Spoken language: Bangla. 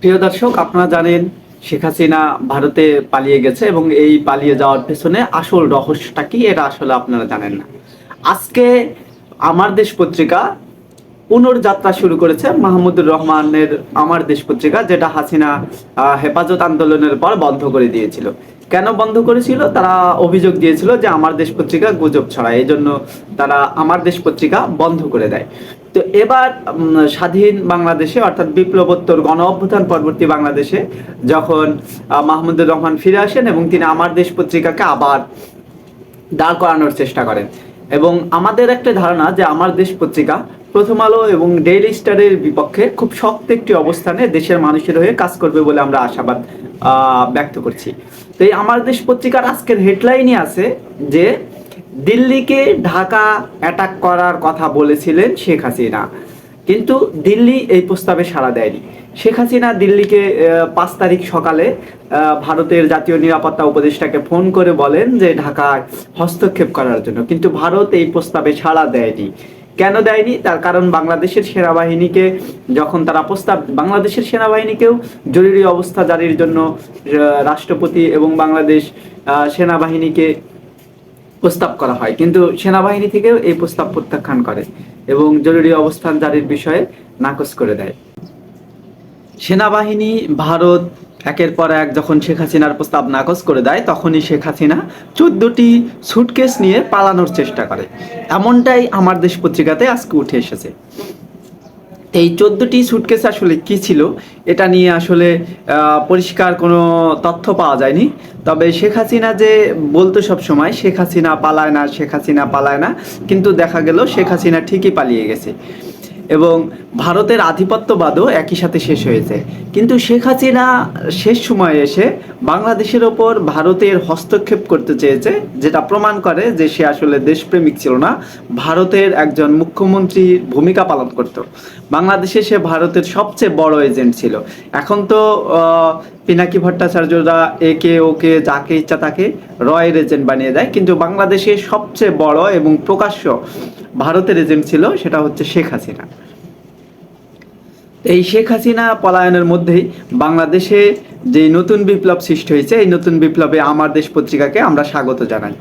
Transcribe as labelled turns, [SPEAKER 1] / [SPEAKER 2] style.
[SPEAKER 1] প্রিয় দর্শক, আপনারা জানেন শেখ হাসিনা ভারতে পালিয়ে গেছে এবং এই পালিয়ে যাওয়ার পেছনে আসল রহস্যটা কি, এটা আসলে আপনারা জানেন না। আজকে আমার দেশ পত্রিকা পুনর্যাত্রা শুরু করেছে মাহমুদুর রহমানের আমার দেশ পত্রিকা, যেটা হাসিনা হেফাজত আন্দোলনের পর বন্ধ করে দিয়েছিল। কেন বন্ধ করেছিল? তারা অভিযোগ দিয়েছিল যে আমার দেশ পত্রিকা গুজব ছড়ায় এই জন্য তারা আমার দেশ পত্রিকা বন্ধ করে দেয়। তো এবার স্বাধীন বাংলাদেশে, অর্থাৎ বিপ্লবোত্তর গণ অভ্যুত্থান পরবর্তী বাংলাদেশে যখন মাহমুদুর রহমান ফিরে আসেন এবং তিনি আমার দেশ পত্রিকাকে আবার দাঁড় করানোর চেষ্টা করেন। এবং আমাদের একটা ধারণা যে আমার দেশ পত্রিকা প্রথম আলো এবং ডেইলি স্টারের বিপক্ষে খুব শক্ত একটি অবস্থানে দেশের মানুষের হয়ে কাজ করবে বলে আমরা আশাবাদ ব্যক্ত করছি। তো এই আমার দেশ পত্রিকার আজকের হেডলাইনই আছে যে, দিল্লিকে ঢাকা অ্যাটাক করার কথা বলেছিলেন শেখ হাসিনা। কিন্তু দিল্লি এই প্রস্তাবে সাড়া দেয়নি। শেখ হাসিনা দিল্লিকে পাঁচ তারিখ সকালে ভারতের জাতীয় নিরাপত্তা উপদেষ্টাকে ফোন করে বলেন যে ঢাকায় হস্তক্ষেপ করার জন্য। কিন্তু ভারত এই প্রস্তাবে সাড়া দেয়নি। কেন দেয়নি? তার কারণ বাংলাদেশের সেনাবাহিনীকে যখন তারা প্রস্তাব, বাংলাদেশের সেনাবাহিনীকেও জরুরি অবস্থা জারির জন্য রাষ্ট্রপতি এবং বাংলাদেশ সেনাবাহিনীকে প্রস্তাব করা হয়। কিন্তু সেনাবাহিনী থেকেও এই প্রস্তাব প্রত্যাখ্যান করে এবং জরুরি অবস্থান জারির বিষয়ে নাকচ করে দেয়। সেনাবাহিনী, ভারত, একের পর এক যখন শেখ হাসিনার প্রস্তাব নাকচ করে দেয়, তখনই শেখ হাসিনা চোদ্দটি সুটকেস নিয়ে পালানোর চেষ্টা করে। এমনটাই আমার দেশ পত্রিকাতে আজকে উঠে এসেছে। এই চোদ্দটি সুটকেস আসলে কি ছিল, এটা নিয়ে আসলে পরিষ্কার কোনো তথ্য পাওয়া যায়নি। তবে শেখ হাসিনা যে বলতো সব সময় শেখ হাসিনা পালায় না, শেখ হাসিনা পালায় না। কিন্তু দেখা গেল শেখ হাসিনা ঠিকই পালিয়ে গেছে। এবং ভারতের আধিপত্যবাদও একই সাথে শেষ হয়েছে। কিন্তু শেখ হাসিনা শেষ সময়ে এসে বাংলাদেশের ওপর ভারতের হস্তক্ষেপ করতে চেয়েছে, যেটা প্রমাণ করে যে সে আসলে দেশপ্রেমিক ছিল না, ভারতের একজন মুখ্যমন্ত্রীর ভূমিকা পালন করত। বাংলাদেশে সে ভারতের সবচেয়ে বড় এজেন্ট ছিল। এখন তো পিনাকি ভট্টাচার্যরা একে ওকে যাকে ইচ্ছা তাকে রয়ের এজেন্ট বানিয়ে দেয়। কিন্তু বাংলাদেশে সবচেয়ে বড় এবং প্রকাশ্য ভারতের এজেন্ট ছিল সেটা হচ্ছে শেখ হাসিনা। এই শেখ হাসিনা পলায়নের মধ্যেই বাংলাদেশে যে নতুন বিপ্লব সৃষ্টি হয়েছে, এই নতুন বিপ্লবে আমার দেশ পত্রিকাকে আমরা স্বাগত জানাই।